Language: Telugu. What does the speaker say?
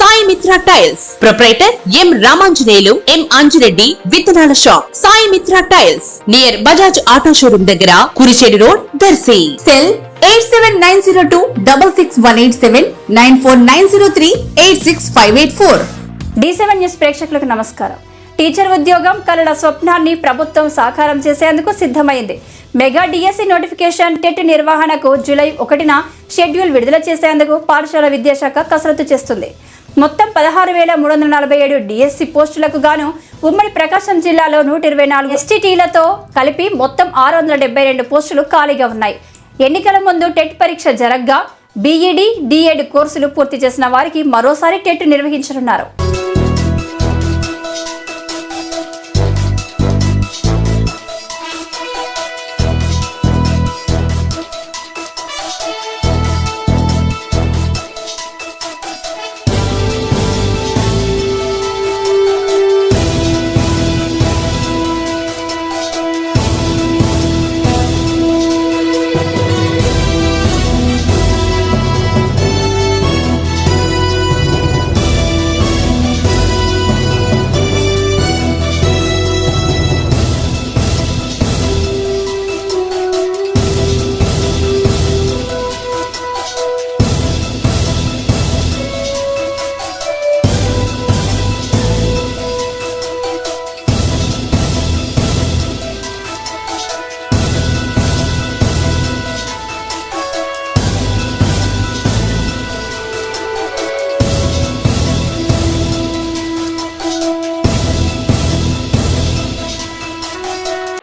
Sai Mitra tiles. Proprietor M Ramanjaneyulu M Anji Reddy విత్తనాల shop. Sai Mitra tiles. Near Bajaj auto showroom దగ్గర Kurichedu road Darsi. Cell eight seven nine zero two double six one eight seven nine four nine zero three eight six five eight four. D seven news ప్రేక్షకులకు నమస్కారం. టీచర్ ఉద్యోగం కలల స్వప్నాన్ని ప్రభుత్వం సాకారం చేసేందుకు సిద్ధమైంది. మెగా డిఎస్సి నోటిఫికేషన్ టెట్ నిర్వహణకు జూలై ఒకటిన షెడ్యూల్ విడుదల చేసేందుకు పాఠశాల విద్యాశాఖ కసరత్తు చేస్తుంది. మొత్తం పదహారు వేల మూడు వందల నలభై ఏడు డిఎస్సి పోస్టులకు గాను ఉమ్మడి ప్రకాశం జిల్లాలో నూట ఇరవై నాలుగు ఎస్టీటీలతో కలిపి మొత్తం ఆరు వందల డెబ్బై రెండు పోస్టులు ఖాళీగా ఉన్నాయి. ఎన్నికల ముందు టెట్ పరీక్ష జరగ్గా బీఈడి డిఎడ్ కోర్సులు పూర్తి చేసిన వారికి మరోసారి టెట్ నిర్వహించనున్నారు.